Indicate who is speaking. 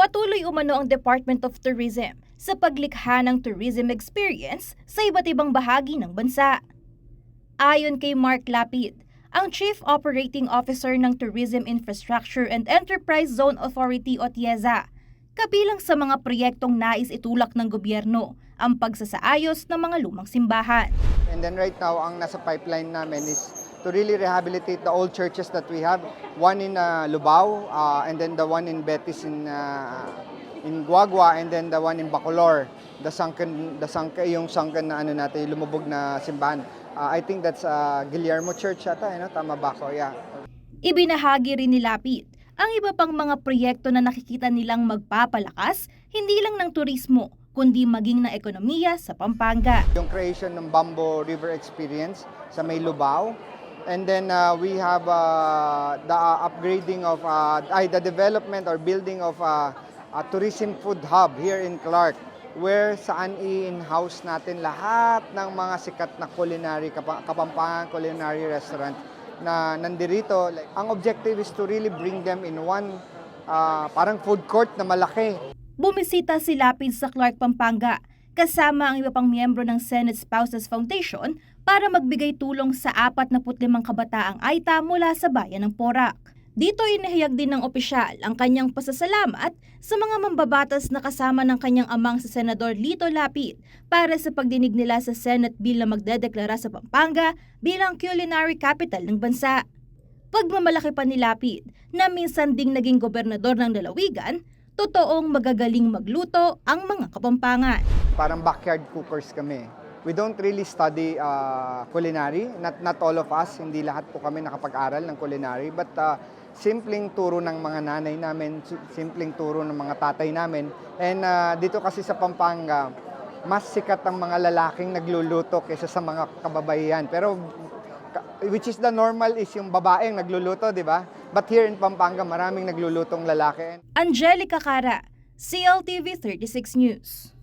Speaker 1: Patuloy umano ang Department of Tourism sa paglikha ng tourism experience sa iba't ibang bahagi ng bansa. Ayon kay Mark Lapid, ang Chief Operating Officer ng Tourism Infrastructure and Enterprise Zone Authority o TIEZA, kabilang sa mga proyektong nais itulak ng gobyerno ang pagsasaayos ng mga lumang simbahan.
Speaker 2: And then right now, ang nasa pipeline namin is to really rehabilitate the old churches that we have. One in uh, Lubao, uh, and then the one in Betis in uh, in Guagua, and then the one in Bacolor. The sunken, the sunken, yung sunken na ano natin, lumubog na simbahan. Uh, I think that's uh, Guillermo Church ata, eh, no? tama ba ako? Yeah.
Speaker 1: Ibinahagi rin ni Lapid ang iba pang mga proyekto na nakikita nilang magpapalakas hindi lang ng turismo kundi maging ng ekonomiya sa Pampanga.
Speaker 2: Yung creation ng Bambo River Experience sa may Lubao. And then uh, we have uh, the uh, upgrading of, uh, ay, the development or building of uh, a tourism food hub here in Clark where saan i-in-house natin lahat ng mga sikat na culinary, kapa- kapampangan culinary restaurant na nandirito. Like, ang objective is to really bring them in one uh, parang food court na malaki.
Speaker 1: Bumisita si Lapid sa Clark, Pampanga kasama ang iba pang miyembro ng Senate Spouses Foundation para magbigay tulong sa 45 kabataang Aita mula sa bayan ng Porac. Dito inihayag din ng opisyal ang kanyang pasasalamat sa mga mambabatas na kasama ng kanyang amang si Senador Lito Lapid para sa pagdinig nila sa Senate bill na magdedeklara sa Pampanga bilang culinary capital ng bansa. Pagmamalaki pa ni Lapid na minsan ding naging gobernador ng Lalawigan, totoong magagaling magluto ang mga kapampangan.
Speaker 2: parang backyard cookers kami. We don't really study uh, culinary. Not, not all of us, hindi lahat po kami nakapag-aral ng culinary. But uh, simpleng turo ng mga nanay namin, si- simpleng turo ng mga tatay namin. And uh, dito kasi sa Pampanga, mas sikat ang mga lalaking nagluluto kaysa sa mga kababaihan. Pero which is the normal is yung babaeng nagluluto, di ba? But here in Pampanga, maraming naglulutong lalaki.
Speaker 1: Angelica Cara, CLTV 36 News.